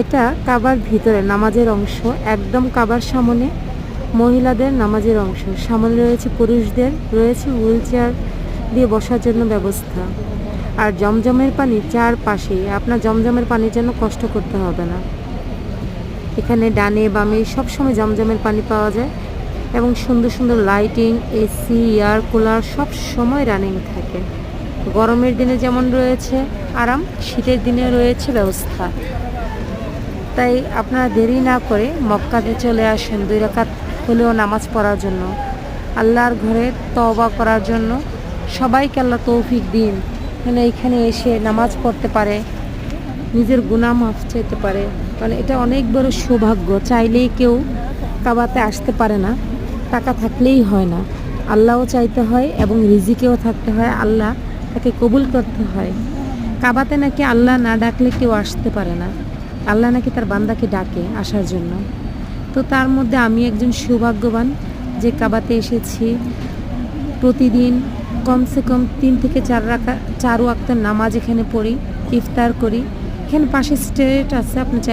এটা কাবার ভিতরে, নামাজের অংশ, একদম কাবার সামনে, মহিলাদের নামাজের অংশ। সামনে রয়েছে পুরুষদের, রয়েছে হুইল চেয়ার দিয়ে বসার জন্য ব্যবস্থা। আর জমজমের পানি চারপাশেই আপনার জমজমের পানির জন্য কষ্ট করতে হবে না। এখানে ডানে বামে সবসময় জমজমের পানি পাওয়া যায় এবং সুন্দর সুন্দর লাইটিং, এসি, এয়ার কুলার সব সময় রানিং থাকে। গরমের দিনে যেমন রয়েছে আরাম, শীতের দিনে রয়েছে ব্যবস্থা। তাই আপনারা দেরি না করে মক্কাতে চলে আসেন দুই রাকাত হলেও নামাজ পড়ার জন্য। আল্লাহর ঘরে তওবা করার জন্য। সবাইকে আল্লাহ তৌফিক দিন। যেন এখানে এসে নামাজ পড়তে পারে, নিজের গুনাহ মাফ চাইতে পারে। কারণ এটা অনেক বড় সৌভাগ্য। চাইলেই কেউ কাবাতে আসতে পারে না, টাকা থাকলেই হয় না। আল্লাহও চাইতে হয় এবং রিজিকেও থাকতে হয়। আল্লাহ তাকে কবুল করতে হয়। কাবাতে নাকি আল্লাহ না ডাকলে কেউ আসতে পারে না। আল্লাহ নাকি তার বান্দাকে ডাকে আসার জন্য। তো তার মধ্যে আমি একজন সৌভাগ্যবান যে কাবাতে এসেছি। প্রতিদিন কমসে কম তিন থেকে চার রাখা চার ওয়াক্তের নামাজ এখানে পড়ি, ইফতার করি। এখানে পাশে স্টেট আছে, আপনি চাই